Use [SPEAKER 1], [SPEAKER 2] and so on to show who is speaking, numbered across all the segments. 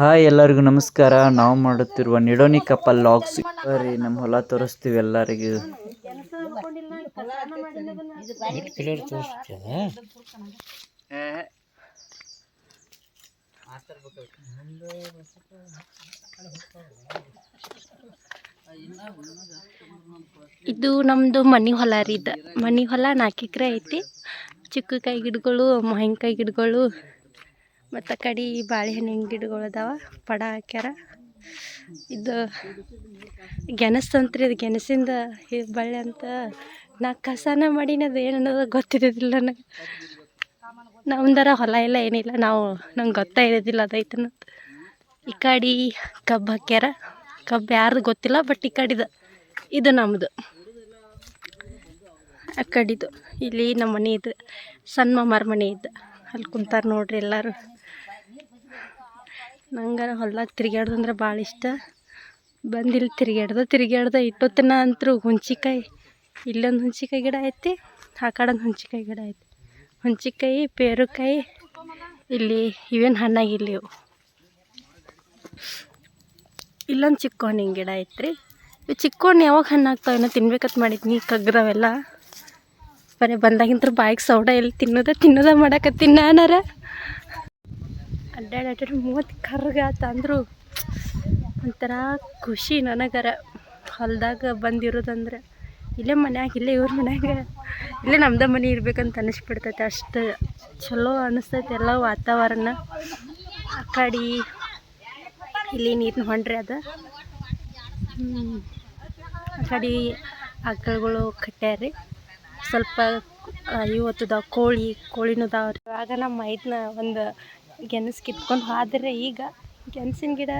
[SPEAKER 1] Hi ಎಲ್ಲರಿಗೂ ನಮಸ್ಕಾರ. ನಾವು ಮಾಡುತ್ತಿರುವ ನಿಡೋನಿ ಕಪ್ಪಲ್ ಲಾಗ್ಸ್ ಬರೀ ನಮ್ಮ ಹೊಲ ತೋರಿಸ್ತೀವಿ ಎಲ್ಲರಿಗೂ.
[SPEAKER 2] ಇದು ನಮ್ಮದು ಮನಿ ಹೊಲ ರೀ ಇದು. ಮನಿ ಹೊಲ ನಾಲ್ಕು ಎಕರೆ ಐತಿ. ಚಿಕ್ಕಕಾಯಿ ಗಿಡಗಳು, ಮಾವಿನಕಾಯಿ ಗಿಡಗಳು ಮತ್ತು ಕಡೆ ಬಾಳೆಹಣ್ಣಿನ ಗಿಡಗಳು ಅದಾವ, ಪಡ ಹಾಕ್ಯಾರ. ಇದು ಗೆಣಸು ಅಂತ್ರಿ ಇದು ಗೆಣಸಿಂದ ಇದು ಬಳ್ಳಿ ಅಂತ ನಾ ಕಸನ ಮಾಡೀನಿ ಅದು ಏನನ್ನೋದು ಗೊತ್ತಿದ್ದಿಲ್ಲ ನನಗೆ. ನಮ್ದರ ಹೊಲ ಎಲ್ಲ ಏನಿಲ್ಲ, ನಾವು ನಂಗೆ ಗೊತ್ತೇ ಇರೋದಿಲ್ಲ ಅದೈತನ ಈ ಕಡೆ ಕಬ್ಬು ಹಾಕ್ಯಾರ, ಕಬ್ಬು ಯಾರ್ದು ಗೊತ್ತಿಲ್ಲ, ಬಟ್ ಈ ಕಡೆದು, ಇದು ನಮ್ಮದು ಆ ಕಡಿದು, ಇಲ್ಲಿ ನಮ್ಮ ಮನೆ ಇದು, ಸಣ್ಣ ಮಾಮಾರ ಮನೆ ಇದ್ದ ಅಲ್ಲಿ ಕುಂತಾರೆ ನೋಡ್ರಿ ಎಲ್ಲರೂ. ನಂಗಾರ ಹೊಲ್ದಾಗ ತಿರ್ಗ್ಯಾಡ್ದು ಅಂದ್ರೆ ಭಾಳ ಇಷ್ಟ. ಬಂದು ತಿರ್ಗ್ಯಾಡ್ದೆ ತಿರ್ಗ್ಯಾಡ್ದೆ ಇಟ್ಟೊತ್ತನ ಅಂತರೂ ಹುಂಚಿಕಾಯಿ ಇಲ್ಲೊಂದು ಹುಣ್ಸಿಕಾಯಿ ಗಿಡ ಐತಿ, ಆ ಹುಂಚಿಕಾಯಿ ಗಿಡ ಐತಿ. ಹುಂಚಿಕಾಯಿ ಪೇರುಕಾಯಿ, ಇಲ್ಲಿ ಇವೇನು ಹಣ್ಣಾಗಿಲ್ಲ ಇವು. ಇಲ್ಲೊಂದು ಚಿಕ್ಕ ಹಣ್ಣಿನ ಗಿಡ ಐತ್ರಿ. ಇವು ಚಿಕ್ಕ ಹಣ್ಣು ಯಾವಾಗ ಹಣ್ಣು ಆಗ್ತಾವೇನೋ ತಿನ್ಬೇಕಂತ ಮಾಡಿದ್ನಿ ಕಗ್ಗದವೆಲ್ಲ ಬರೀ ಬಂದಾಗಿಂತ ಬಾಯಿಗೆ ಸೌಡ ಎಲ್ಲಿ ತಿನ್ನೋದ ತಿನ್ನೋದ ಮಾಡಕತ್ತೀನಿ ನಾನಾರ. ಅಡ್ಡಾಡಿ ಅಡ್ಡಾಡಿ ಮೂವತ್ತು ಕರ್ಗಾತ ಅಂದರು. ಒಂಥರ ಖುಷಿ ನನಗರ. ಹೊಲ್ದಾಗ ಬಂದಿರೋದಂದ್ರೆ ಇಲ್ಲೇ ಮನ್ಯಾಗ, ಇಲ್ಲೇ ಇವ್ರ ಮನ್ಯಾಗ, ಇಲ್ಲೇ ನಮ್ದ ಮನೆ ಇರ್ಬೇಕಂತ ಅನಿಸ್ಬಿಡ್ತೈತೆ ಅಷ್ಟು ಚಲೋ ಅನಿಸ್ತೈತೆ ಎಲ್ಲ ವಾತಾವರಣ. ಆ ಕಡೆ ಇಲ್ಲಿ ನೀರಿನ ಹೊಂಡ್ರಿ ಅದ. ಆ ಕಡೆ ಆಕಳುಗಳು ಕಟ್ಟ್ಯಾರಿ ಸ್ವಲ್ಪ ಇವತ್ತದ ಕೋಳಿ ಕೋಳಿನೂ ಆಗ ನಮ್ಮ ಐದನ್ನ ಒಂದು ಗೆಣಸು ಕಿತ್ಕೊಂಡು ಹೋದ್ರೆ ಈಗ ಗೆಣಸಿನ ಗಿಡ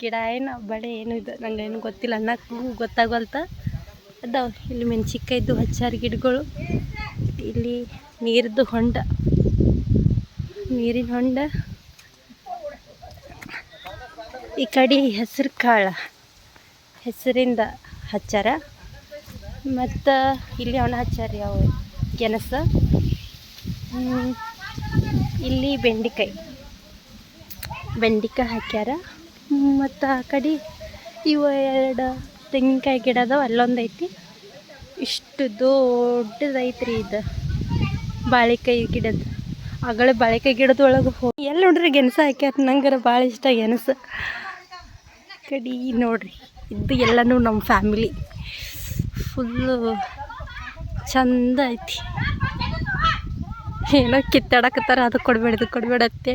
[SPEAKER 2] ಗಿಡ ಏನು, ಬಳೆ ಏನು ಇದು ನಂಗೆ ಏನು ಗೊತ್ತಿಲ್ಲ ಅನ್ನಕ್ಕೂ ಗೊತ್ತಾಗಲ್ತ. ಅದಾವ. ಇಲ್ಲಿ ಮೆಣಸಿನ್ಕಾಯ್ದು ಹಚ್ಚಾರ ಗಿಡಗಳು. ಇಲ್ಲಿ ನೀರದ್ದು ಹೊಂಡ. ನೀರಿನ ಹೊಂಡ. ಈ ಕಡೆ ಹೆಸರು ಕಾಳು. ಹೆಸರಿಂದ ಹಚ್ಚಾರ. ಮತ್ತು ಇಲ್ಲಿ ಅವನ ಹಚ್ಚಾರ ಯಾವ ಗೆಣಸು. ಇಲ್ಲಿ ಬೆಂಡೆಕಾಯಿ. ಬೆಂಡೆಕಾಯಿ ಹಾಕ್ಯಾರ. ಮತ್ತು ಆ ಕಡೆ ಇವು ಎರಡು ತೆಂಗಿನಕಾಯಿ ಗಿಡ ಅದಾವ, ಅಲ್ಲೊಂದು ಐತಿ. ಇಷ್ಟು ದೊಡ್ಡದೈತ್ರಿ ಇದು ಬಾಳೆಕಾಯಿ ಗಿಡದ. ಆಗಳ ಬಾಳೆಕಾಯಿ ಗಿಡದೊಳಗೆ ಹೋಗಿ ಎಲ್ಲಿ ನೋಡ್ರಿ ಗೆಣಸ ಹಾಕ್ಯಾರ, ನಂಗಾರ ಭಾಳ ಇಷ್ಟ ಗೆಣಸ. ಕಡಿ ನೋಡ್ರಿ, ಇದು ಎಲ್ಲನೂ ನಮ್ಮ ಫ್ಯಾಮಿಲಿ ಫುಲ್ಲು ಚಂದ ಐತಿ. ಏನೋ ಕಿತ್ತಾಡಕತ್ತಾರ, ಅದು ಕೊಡ್ಬೇಡ, ಇದು ಕೊಡ್ಬೇಡತ್ತೆ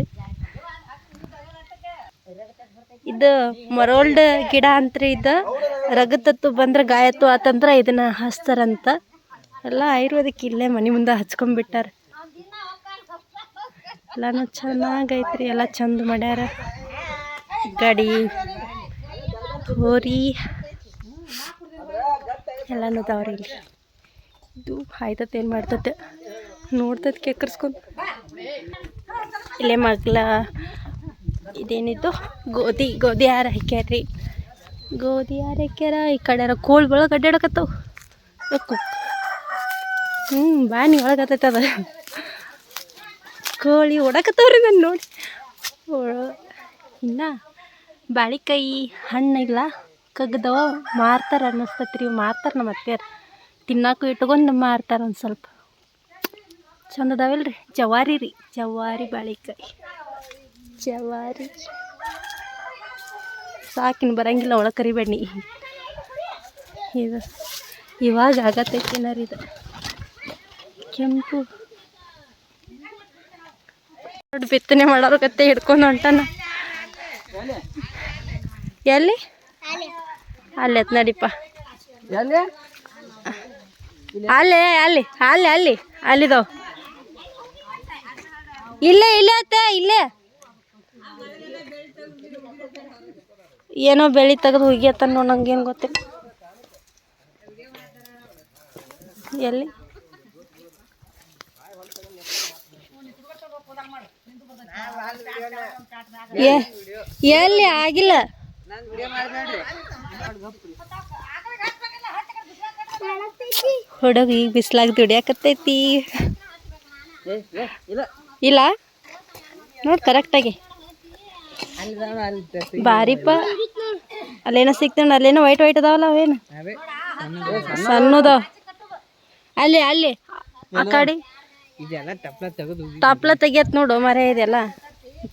[SPEAKER 2] ಇದು ಮರೋಲ್ಡ್ ಗಿಡ ಅಂತ್ರಿ ಇದು. ರಗತತ್ತು ಬಂದ್ರೆ ಗಾಯತ್ತು ಆತಂದ್ರೆ ಇದನ್ನ ಹಚ್ತಾರಂತ ಎಲ್ಲ ಆಯುರ್ವೇದಿಕ್ ಇಲ್ಲೇ ಮನೆ ಮುಂದೆ ಹಚ್ಕೊಂಡ್ಬಿಟ್ಟಾರ. ಎಲ್ಲಾನು ಚೆನ್ನಾಗೈತ್ರಿ, ಎಲ್ಲ ಚಂದ ಮಾಡ್ಯಾರ. ಗಡಿ, ಹೋರಿ. ಎಲ್ಲನೂ ಇಲ್ಲಿ ಇದು ಆಯ್ತತ್, ಏನು ಮಾಡ್ತತೆ? ನೋಡ್ತೈತೆ ಕೆಕ್ಕರ್ಸ್ಕೊಂಡು ಇಲ್ಲೇ ಮಗ್ಲ ಇದೇನಿತ್ತು ಗೋಧಿ ಗೋಧಿ ಹಾರ ಹಾಕ್ಯಾರ್ರಿ ಗೋಧಿ ಹಾರ ಹಾಕ್ಯಾರ ಈ ಕಡೆ ಕೋಳಿ ಒಳಗೆ ಅಡ್ಡಾಡಕತ್ತವು ಹ್ಞೂ ಬಾನಿ ಒಳಗತ್ತೈತೆ ಅದ. ಕೋಳಿ ಓಡಕತ್ತವ್ರಿ ನಾನು ನೋಡಿ. ಇನ್ನ ಬಾಳಿಕಾಯಿ ಇಲ್ಲ, ಕಗ್ದವ, ಮಾರ್ತಾರ ಅನ್ನಿಸ್ತತ್ರಿ ಮಾರ್ತಾರ ನಮ್ಮ ಅತ್ತೆಯರು. ತಿನ್ನಾಕು ಇಟ್ಕೊಂಡು ಮಾರ್ತಾರ ಒಂದು ಸ್ವಲ್ಪ. ಚಂದ ಅದಾವಲ್ಲ ರೀ ಜವಾರಿ ರೀ. ಜವಾರಿ ಬಾಳಿಕಾಯಿ ಜವಾರಿ. ಸಾಕಿನ ಬರಂಗಿಲ್ಲ ಒಳಗೆ ಕರಿಬೇಡಿ ಇದು ಇವಾಗ ಆಗತ್ತೈತಿ ಏನಾರ ಇದು. ಕೆಂಪು. ದೊಡ್ಡ ಬಿತ್ತನೆ ಮಾಡೋರು ಕತ್ತೆ ಹಿಡ್ಕೊಂಡು ಹೊಂಟಾನ. ಎಲ್ಲಿ? ಅಲ್ಲಿ ಎತ್ ನಡಿಪ. ಅಲ್ಲೇ ಅಲ್ಲಿ ಅಲ್ಲಿ ಅಲ್ಲಿ ಅಲ್ಲಿದಾವ್. ಇಲ್ಲೇ ಇಲ್ಲೇ ಅತ್ತ, ಇಲ್ಲೇ. ಏನೋ ಬೆಳಿ ತೆಗೆದು ಹೋಗ್ಯತ್ತ ನೋಡ್ ನಂಗೇನು ಗೊತ್ತಿಲ್ಲ. ಎಲ್ಲಿ? ಎಲ್ಲಿ ಆಗಿಲ್ಲ? ಹುಡುಗ ಈಗ ಬಿಸಿಲಾಗ ದುಡಿಯಾಕತ್ತೈತಿ. ಇಲ್ಲ? ನೋಡಿ ಕರೆಕ್ಟಾಗಿ ಬಾರಿಪ್ಪ. ಅಲ್ಲೇನೋ ಸಿಗ್ತಾನೆ ಅಲ್ಲೇನೋ ವೈಟ್ ವೈಟ್ ಅದಾವಲ್ಲ ಅವೇನು? ಸಣ್ಣದಾವ. ಅಲ್ಲಿ ಅಲ್ಲಿ. ಆ ಕಡೆ.
[SPEAKER 3] ಟಾಪ್ಲ
[SPEAKER 2] ತೆಗಿಯತ್ ನೋಡು ಮರೆ ಇದೆಲ್ಲ.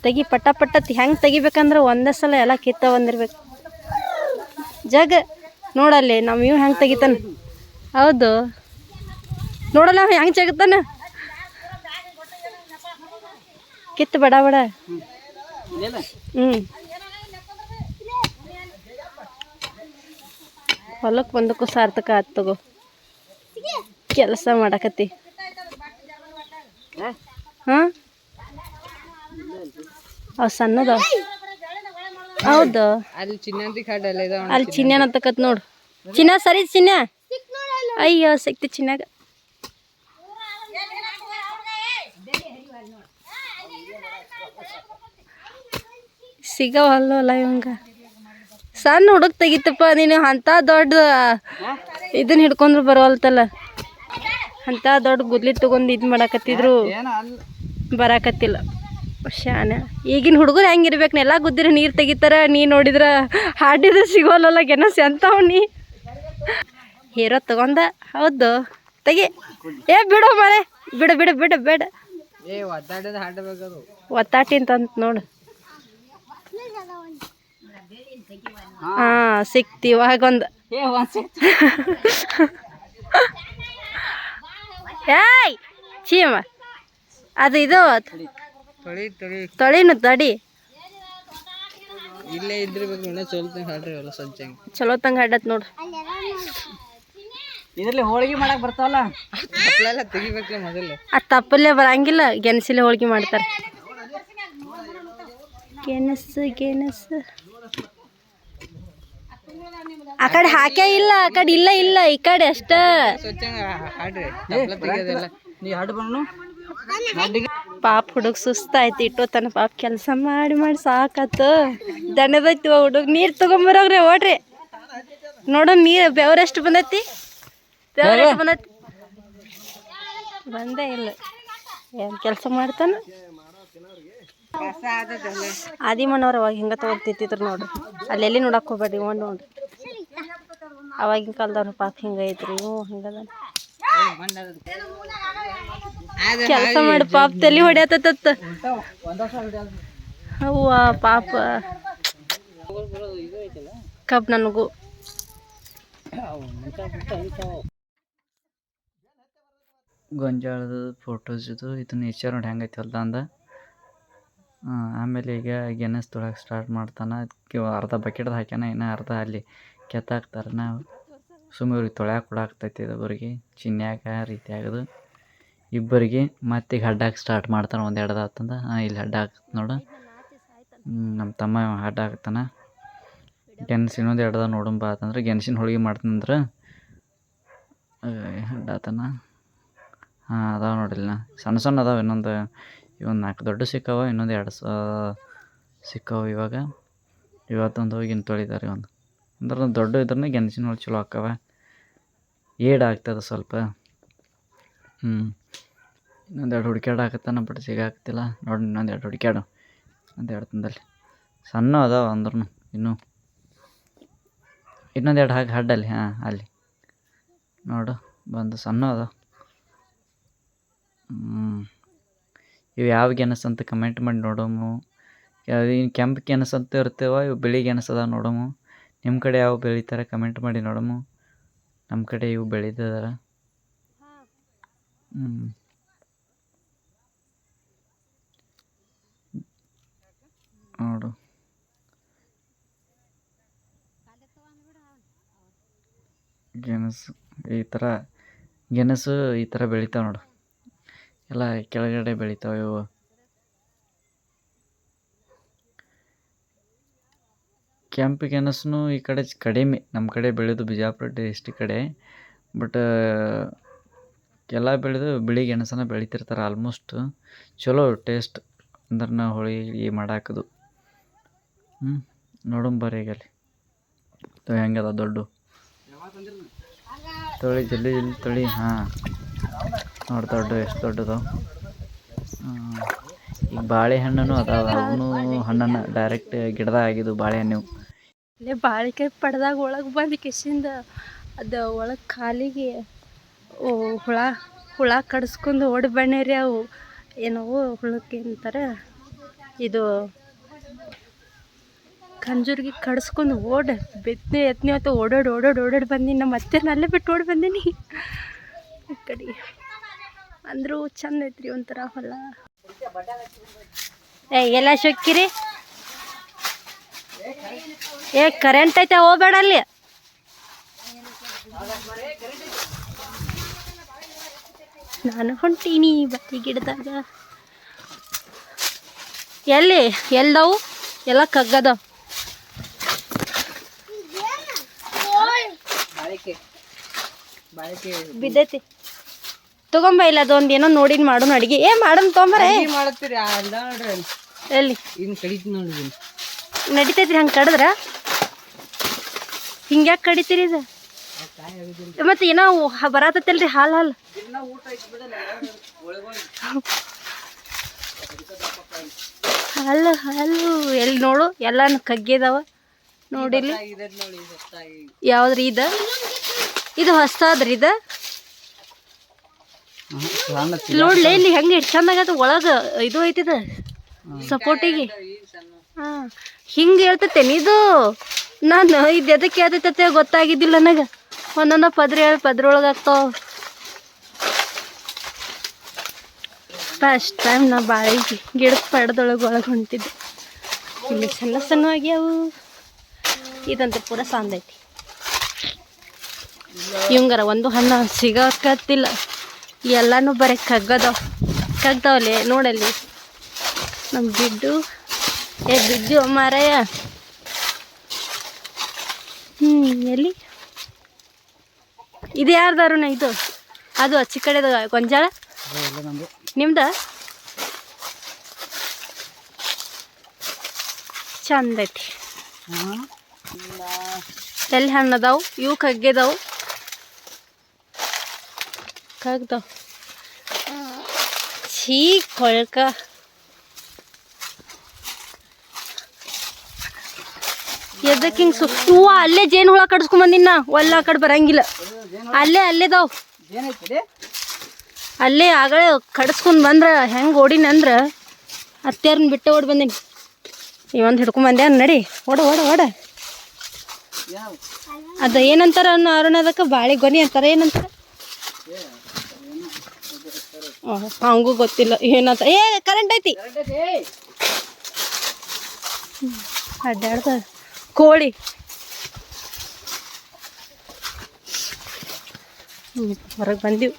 [SPEAKER 2] ತೆಗಿ ಪಟ್ಟ ಪಟ್ಟ ಹೆಂಗೆ ತೆಗಿಬೇಕಂದ್ರೆ ಒಂದೇ ಸಲ ಎಲ್ಲ ಕಿತ್ತ ಬಂದಿರ್ಬೇಕು. ಜಗ ನೋಡಲ್ಲಿ ನಮ್ಮ ಇವ್ ಹೆಂಗೆ ತೆಗಿತಾನೆ? ಹೌದು. ನೋಡಲ್ಲ ಹೆಂಗೆ ಜಗತ್ತಾನ ಕಿತ್ತು ಬಡ ಬಡ. ಹ್ಞೂ ಹೊಲಕ್ಕೆ ಬಂದಕ್ಕೂ ಸಾರ್ಥಕ ಆಯ್ತು ತಗೋ. ಕೆಲಸ ಮಾಡಕತ್ತಿ. ಹಾಂ? ಅವು ಸಣ್ಣದವ ಹೌದು.
[SPEAKER 3] ಅಲ್ಲಿ
[SPEAKER 2] ಅಲ್ಲಿ ಚಿನ್ನ ಅಂತಕತ್ ನೋಡು. ಚಿನ್ನ ಸರಿ ಚಿನ್ನ ಅಯ್ಯೋ ಸಿಕ್ತಿ ಚಿನ್ನಾಗ ಸಿಗವಲ್ಲ ಇವಂಗ. ಸಣ್ಣ ಹುಡುಗ ತೆಗಿತಪ್ಪ ನೀನು ಅಂಥ ದೊಡ್ಡ ಇದನ್ನ ಹಿಡ್ಕೊಂಡ್ರು ಬರೋಲ್ತಲ್ಲ ಅಂಥ ದೊಡ್ಡ ಗುದ್ಲಿ ತಗೊಂಡು ಇದು ಮಾಡಾಕತ್ತಿದ್ರು. ಬರಾಕತ್ತಿಲ್ಲ. ಶಾನ ಈಗಿನ ಹುಡುಗರು ಹೆಂಗಿರ್ಬೇಕು ಎಲ್ಲ ಗುದ್ದಿರ ನೀರು ತೆಗಿತಾರ ನೀ ನೋಡಿದ್ರ ಹಾಡಿದ್ರೆ ಸಿಗೋಲ್ಲ ಗೆನಸ್ ಎಂತ ನೀ? ಹೀರೋ ತಗೊಂಡ. ಹೌದು. ತೆಗಿ. ಏ ಬಿಡು ಮಳೆ. ಬಿಡು ಬಿಡು ಬಿಡು ಬೇಡ.
[SPEAKER 3] ಏ ಒದ್ದಾಡೋದು ಹಾಡಬೇಕದು
[SPEAKER 2] ಒತ್ತಾಟಿ ಅಂತ ನೋಡು. ಹಾ ಸಿಕ್ತಿ ಇವಾಗೊಂದು
[SPEAKER 3] ಏ ಒಂದ್
[SPEAKER 2] ಏಯ್ ಚೀಮ ಅದು ಇದು.
[SPEAKER 3] ತೊಳಿ ತೊಳಿ.
[SPEAKER 2] ತೊಳಿನು ತಡಿ.
[SPEAKER 3] ಇಲ್ಲೇ ಇದ್ದಿರ್ಬೇಕು ಇನ್ನೂ ಚೋಲ್ತ ಹಾಡ್ರಿ ಎಲ್ಲ ಸಜ್ಜಂಗೆ
[SPEAKER 2] ಚಲೋ ತಂಗ ಹಾಡತ್ ನೋಡು.
[SPEAKER 3] ಇದ್ರಲ್ಲಿ ಹೋಳಿಗೆ ಮಾಡಕ್ ಬರ್ತಾವಲ್ಲ? ಹಪ್ಳೆಲ್ಲ ತೆಗಿಬೇಕ್ರಿ ಮೊದಲು.
[SPEAKER 2] ಆ ತಪ್ಪಲ್ಲೇ ಬರಂಗಿಲ್ಲ ಗೆಣಸಿಲೆ ಹೋಳ್ಗೆ ಮಾಡ್ತಾರೆ. ಗೆಣಸು ಗೆಣಸು. ಆ ಕಡೆ ಹಾಕೇ ಇಲ್ಲ, ಆ ಕಡೆ ಇಲ್ಲ ಇಲ್ಲ, ಈ ಕಡೆ ಅಷ್ಟ. ಪಾಪ ಹುಡುಗ ಸುಸ್ತಾಯ್ತು, ಇಟ್ಟು ತನ್ನ ಪಾಪ ಕೆಲಸ ಮಾಡಿ ಮಾಡಿ ಸಾಕತ್ತು. ದನದೈತಿ ಹುಡುಗ, ನೀರು ತಗೊಂಬರೋಗ್ರಿ ಓಡ್ರಿ. ನೋಡು ನೀರು ಬೆವರೆಷ್ಟು ಬಂದೈತಿ? ಬೆವರೆಷ್ಟು ಬಂದೈತಿ? ಬಂದೇ ಇಲ್ಲ. ಏನು ಕೆಲಸ ಮಾಡ್ತಾನ? ಆದಿಮಣ್ಣವ್ರು ಅವಾಗ ಹಿಂಗೆ ತಿಂತಿದ್ರು ನೋಡ್ರಿ. ಅಲ್ಲೆಲ್ಲಿ ನೋಡಕ್ಕೆ ಹೋಗ್ಬೇಡ್ರಿ ಒಂದು ನೋಡ್ರಿ. ಅವಾಗಿನ ಕಾಲದವ್ರ ಪಾಪ ಹಿಂಗ ಐತ್ರಿ ಇವು ಹಿಂಗದ? ಕೆಲಸ ಮಾಡಿ ಪಾಪ ತಲೆ ಹೊಡ್ಯಾತತ್ತ ಅವ್ವ ಪಾಪ. ಕಬ್ ನನಗೂ.
[SPEAKER 1] ಗೊಂಜಾಳದ ಫೋಟೋಸ್ ಇದು ಇದು ನೇಚರ್ ನೋಡಿ ಹೆಂಗೈತಿ ಹೊಲ್ದ ಅಂದ ಆಮೇಲೆ ಈಗ ಗೆಣಸ್ ತೊಳಕ್ಕೆ ಸ್ಟಾರ್ಟ್ ಮಾಡ್ತಾನೆ. ಅರ್ಧ ಬಕೆಟ್ದು ಹಾಕ್ಯಾನ, ಇನ್ನು ಅರ್ಧ ಅಲ್ಲಿ ಕೆತ್ತಾಕ್ತಾರೆ ನಾವು ಸುಮ್ಮನೆ ಇವ್ರಿಗೆ ತೊಳ್ಯಾಕೆ ಕೊಡಾಕ್ತೈತಿ ಇಬ್ಬರಿಗೆ ಚಿನ್ಯಾಗ ರೀತಿ ಆಗೋದು. ಇಬ್ಬರಿಗೆ ಮತ್ತೆ ಈಗ ಹಡ್ಡಾಕ್ ಸ್ಟಾರ್ಟ್ ಮಾಡ್ತಾನೆ, ಒಂದು ಎರಡು ಆತಂದ. ಹಾಂ, ಇಲ್ಲಿ ಹಡ್ಡ ಹಾಕ್ತ ನೋಡು. ನಮ್ಮ ತಮ್ಮ ಹಡ್ಡ ಹಾಕ್ತಾನೆ. ಗೆಣಸು ಇನ್ನೊಂದು ಎರಡು ನೋಡಂಬ ಆತಂದ್ರೆ ಗೆಣಸಿನ ಹೋಳಿಗೆ ಮಾಡ್ತಂದ್ರೆ ಹಡ್ಡ ಆತನ. ಹಾಂ, ಅದಾವ ನೋಡಿಲ್ಲ ಸಣ್ಣ ಸಣ್ಣ ಅದಾವೆ ಇನ್ನೊಂದು ಇವೊಂದು ನಾಲ್ಕು ದೊಡ್ಡ ಸಿಕ್ಕವ, ಇನ್ನೊಂದು ಎರಡು ಸ, ಸಿಕ್ಕವ ಇವಾಗ. ಇವತ್ತೊಂದು ಹೋಗಿ ಇನ್ನು ತೊಳಿತಾರೆ ಒಂದು ಅಂದ್ರೆ ದೊಡ್ಡ ಇದ್ರೂ ಗೆಣಸಿನ ಒಳಗೆ ಚಲೋ ಆಕ್ಕವ ಏಡ್ ಆಗ್ತದೆ ಸ್ವಲ್ಪ. ಹ್ಞೂ ಇನ್ನೊಂದು ಎರಡು ಹುಡ್ಕ್ಯಾಡಾಕತ್ತಾನ ಬಟ್ ಸಿಗಾಕತ್ತಿಲ್ಲ. ನೋಡಿ ಇನ್ನೊಂದು ಎರಡು ಹುಡ್ಕ್ಯಾಡು. ಅಂತ ಎರಡು ತಂದಲ್ಲಿ. ಸಣ್ಣ ಅದಾವ ಅಂದ್ರೂ ಇನ್ನೂ. ಇನ್ನೊಂದು ಎರಡು ಹಾಕಿ ಹಡ್ಡಲ್ಲಿ, ಹಾಂ, ಅಲ್ಲಿ. ನೋಡು, ಬಂದು ಸಣ್ಣ ಅದಾವ. ಹ್ಞೂ ಇವು ಯಾವ ಗೆಣಸು ಅಂತ ಕಮೆಂಟ್ ಮಾಡಿ ನೋಡೋಮು. ಇನ್ನು ಕೆಂಪು ಗೆಣಸು ಅಂತ ಇರ್ತೇವ, ಇವು ಬಿಳಿ ಗೆಣಸು ಅದಾವ ನೋಡೋಮು. ನಿಮ್ಮ ಕಡೆ ಯಾವ ಬೆಳಿತಾರೆ ಕಮೆಂಟ್ ಮಾಡಿ ನೋಡೋಮು. ನಮ್ಮ ಕಡೆ ಇವು ಬೆಳೀತದಾರ ಹ್ಞೂ ನೋಡು. ಗೆಣಸು ಈ ಥರ ಗೆಣಸು ಈ ಥರ ಬೆಳಿತಾವೆ ನೋಡು. ಎಲ್ಲ ಕೆಳಗಡೆ ಬೆಳಿತಾವೆ ಇವು. ಕೆಂಪು ಗೆಣಸು ಈ ಕಡೆ ಕಡಿಮೆ, ನಮ್ಮ ಕಡೆ ಬೆಳೆದು ಬಿಜಾಪುರ ಡಿಸ್ಟಿಕ್ ಕಡೆ. ಬಟ್ ಎಲ್ಲ ಬೆಳೆದು ಬಿಳಿ ಗೆಣಸನ್ನ ಬೆಳಿತಿರ್ತಾರೆ ಆಲ್ಮೋಸ್ಟ್ ಚಲೋ ಟೇಸ್ಟ್ ಅಂದ್ರೆ ನಾವು ಹೋಳಿಗೆ ಮಾಡಾಕದು. ಹ್ಞೂ ನೋಡೋಣ ಬರ್ರಿ ಈಗ ಅಲ್ಲಿ ಹೆಂಗದ ದೊಡ್ಡ? ತೊಳಿ ಜಲ್ದಿ ಜಲ್ದಿ ತೊಳಿ, ಹಾಂ. ನೋಡಿ ದೊಡ್ಡ ಎಷ್ಟು ದೊಡ್ಡದು. ಈಗ ಬಾಳೆಹಣ್ಣು ಅದಾವ, ಅವನು ಹಣ್ಣನ್ನು ಡೈರೆಕ್ಟ್ ಗಿಡದಾಗ ಆಗಿದ್ದು ಬಾಳೆಹಣ್ಣು.
[SPEAKER 2] ಇಲ್ಲೇ ಬಾಳಿಕಾಯಿ ಪಡ್ದಾಗ ಒಳಗೆ ಬಂದು ಕಿಶಿಂದ ಅದು ಒಳಗೆ ಕಾಲಿಗೆ, ಓ, ಹುಳ ಹುಳ ಕಡಿಸ್ಕೊಂಡು ಓಡಿ ಬಣ್ಣರಿ ಅವು. ಏನವು ಹುಳಕ್ಕೆ ಅಂತಾರೆ. ಇದು ಕಂಜೂರಿಗೆ ಕಡಿಸ್ಕೊಂಡು ಓಡ ಬೆತ್ತನೆ ಎತ್ತನೆ ಹೊತ್ತು ಓಡಾಡಿ ಓಡಾಡಿ ಓಡಾಡಿ ಬಂದೀನಿ. ನಮ್ಮ ಮತ್ತೆ ಅಲ್ಲೇ ಬಿಟ್ಟು ಓಡಿ ಬಂದಿನಿ. ಈ ಕಡೆ. ಅಂದರೂ ಚಂದ ಐತ್ರಿ ಒಂಥರ ಹೊಲ. ಏ ಎಲ್ಲ ಶೊಕ್ಕಿರಿ ಏ ಕರೆಂಟ್ ಐತೆ ಹೋಗ್ಬೇಡ ಅಲ್ಲಿ. ನಾನು ಹೊಂಟೀನಿ ಬತ್ತಿ ಗಿಡದಾಗ. ಎಲ್ಲಿ? ಎಲ್ದವು? ಎಲ್ಲ
[SPEAKER 3] ಕಗ್ಗದ?
[SPEAKER 2] ಬಿದ್ದೈತಿ. ತಗೊಂಬ ಇಲ್ಲ ಅದೊಂದು ಏನೋ ನೋಡಿನ್ ಮಾಡೋಣ ಅಡಿಗೆ. ಏ ಮಾಡೋಣ ತೊಗೊಂಬರೇ.
[SPEAKER 3] ಮಾಡತ್ತೀರಿ
[SPEAKER 2] ಎಲ್ಲಿ?
[SPEAKER 3] ಇನ್ನು ಕಡಿತು ನೋಡಿ
[SPEAKER 2] ನಡಿತೈತ್ರಿ ಹಂಗೆ ಕಡಿದ್ರ? ಹಿಂಗ್ಯಾಕೆ ಕಡಿತೀರಿ ಇದು? ಮತ್ತೆ ಏನೋ ಹ- ಹಾಲ್ ಹಾಲು. ಹಾಲು ಹಾಲು ಹಾಲು. ಎಲ್ಲಿ ನೋಡು ಎಲ್ಲಾನು ಕಗ್ಗಿದಾವ.
[SPEAKER 3] ನೋಡಿಲ್ಲ
[SPEAKER 2] ಯಾವ್ದ್ರಿ ಇದ? ಇದು ಹೊಸ್ತಾದ್ರಿ ಇದ? ನೋಡ್ಲಿ, ಇಲ್ಲಿ ಹೆಂಗೆ ಚಂದ ಒಳಗ ಇದು ಐತಿದ, ಸಪೋರ್ಟಿಗೆ. ಹಿಂಗ ಹಿಂಗೆ ಇದು. ನಾನು ಇದು ಎದಕ್ಕೆ ಹೇಳ್ತೈತೆ ಗೊತ್ತಾಗಿದ್ದಿಲ್ಲ ನನಗೆ. ಒಂದೊಂದ ಪದ್ರ ಹೇಳಿ ಪದ್ರ ಒಳಗೆ ಆಗ್ತಾವ. ಫಸ್ಟ್ ಟೈಮ್ ನಾ ಬಾಳಿಗೆ ಗಿಡದ ಪಡದೊಳಗೆ ಒಳಗೆ ಹೊಂಟಿದ್ದೆ. ಇಲ್ಲಿ ಸಣ್ಣ ಸಣ್ಣ ಆಗ್ಯಾವು ಇದಂತೆ ಪೂರ ಸಾಂದೈತಿ. ಇವಂಗಾರ ಒಂದು ಹಣ್ಣು ಸಿಗಕತ್ತಿಲ್ಲ. ಎಲ್ಲಾನು ಬರೀ ಕಗ್ಗದ ಕಗ್ದವಲ್ಲಿ ನೋಡಲ್ಲಿ. ನಮ್ಮ ಬಿಡ್ಡು ಏ ಬಿದ್ದು ಮಾರಾಯ. ಹ್ಞೂ ಎಲ್ಲಿ? ಇದು ಯಾರ್ದಾರು ಇದು? ಅದು ಅಚ್ಚಿ ಕಡೆದ ಗೊಂಜಾಳ? ನಿಮ್ದ. ಚಂದ ಐತಿ ಎಲ್ಲಿ ಹಣ್ಣು ಅದಾವು ಇವು ಕಗ್ಗೆದಾವು? ಕಗ್ದಾವ್ ಛೀ ಕೊಳ್ಕ. ಎದಕ್ಕೆ ಹಿಂಗೆ ಸು ಅಲ್ಲೇ ಜೇನು ಹುಳ ಕಡ್ಸ್ಕೊಂಡ್ ಬಂದಿನ ಒಲ್ಲ ಆ ಕಡೆ ಬರಂಗಿಲ್ಲ. ಅಲ್ಲೇ ಅಲ್ಲೇದಾವ್ ಅಲ್ಲೇ ಆಗಲೇ ಕಡ್ಸ್ಕೊಂಡ್ ಬಂದ್ರೆ ಹೆಂಗೆ ಓಡಿನ ಅಂದ್ರೆ ಅತ್ಯಾರನ್ನ ಬಿಟ್ಟು ಓಡಿ ಬಂದೀನಿ. ಇವೊಂದು ಹಿಡ್ಕೊಂಡ್ ಬಂದೆ ನಡಿ. ಓಡ ಓಡ ಓಡ. ಅದ ಏನಂತಾರ ಅನ್ನೋ ಅರುಣದಕ್ಕೆ ಬಾಳೆ ಗೊನೆ ಅಂತಾರ ಏನಂತಾರ? ಹಂಗೂ ಗೊತ್ತಿಲ್ಲ. ಏನಂತ ಏ ಕರೆಂಟ್ ಐತಿ. ಅಡ್ಡಾಡ್ದ ಕೋಳಿ. ಹೊರಗೆ ಬಂದೀವಿ.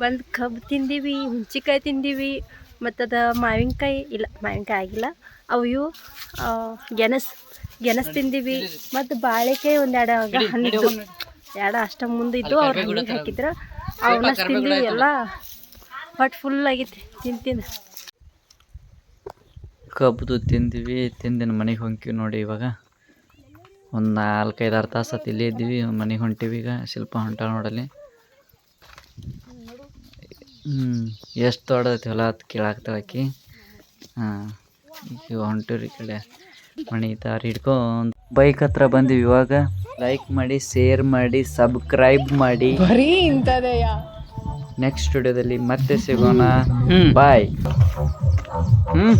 [SPEAKER 2] ಬಂದು ಕಬ್ಬು ತಿಂದೀವಿ ಹುಂಚಿಕಾಯಿ ತಿಂದೀವಿ ಮತ್ತು ಅದು ಮಾವಿನಕಾಯಿ ಇಲ್ಲ, ಮಾವಿನಕಾಯಿ ಆಗಿಲ್ಲ. ಅವು ಇವು ಗೆಣಸು ಗೆಣಸು ತಿಂದೀವಿ, ಮತ್ತು ಬಾಳೆಕಾಯಿ ಒಂದೆರಡು ಹಣ್ಣಿದ್ದು ಎರಡು ಅಷ್ಟ ಮುಂದಿದ್ದು ಅವ್ರು ಹಣ್ಣಿಗೆ ಹಾಕಿದ್ರು ಅವನ್ನ ತಿಂದು ಎಲ್ಲ ಹೊಟ್ಟೆ ಫುಲ್ ಆಗಿತ್ತು ತಿಂತಿನ
[SPEAKER 1] ಕಬ್ಬದು ತಿಂದಿವಿ ತಿಂದಿನ ಮನೆಗೆ ಹೊಂಕಿವಿ ನೋಡಿ ಇವಾಗ. ಒಂದು ನಾಲ್ಕೈದಾರು ತಾಸು ಆತು ಇಲ್ಲೇ ಇದ್ದೀವಿ ಮನೆಗೆ ಹೊಂಟಿವಿ ಈಗ ಶಿಲ್ಪ ಹೊಂಟ ನೋಡಲಿ ಹ್ಞೂ ಎಷ್ಟು ದೊಡ್ಡದೈತಿ ಹೊಲ ಅಂತ ಕೇಳಾಕ್ತಾಳಕಿ ಹಾಂ ಈಗ ಹೊಂಟಿವ್ರಿ ಕಡೆ ಮನೆ ದಾರಿ ಹಿಡ್ಕೊಂಡು. ಬೈಕ್ ಹತ್ರ ಬಂದಿವಿ ಇವಾಗ. ಲೈಕ್ ಮಾಡಿ ಶೇರ್ ಮಾಡಿ ಸಬ್ಸ್ಕ್ರೈಬ್ ಮಾಡಿ.
[SPEAKER 3] ಬರೀ ಇಂಥದೆಯ?
[SPEAKER 1] ನೆಕ್ಸ್ಟ್ ಸ್ಟುಡಿಯೋದಲ್ಲಿ ಮತ್ತೆ ಸಿಗೋಣ. ಬಾಯ್ ಹ್ಞೂ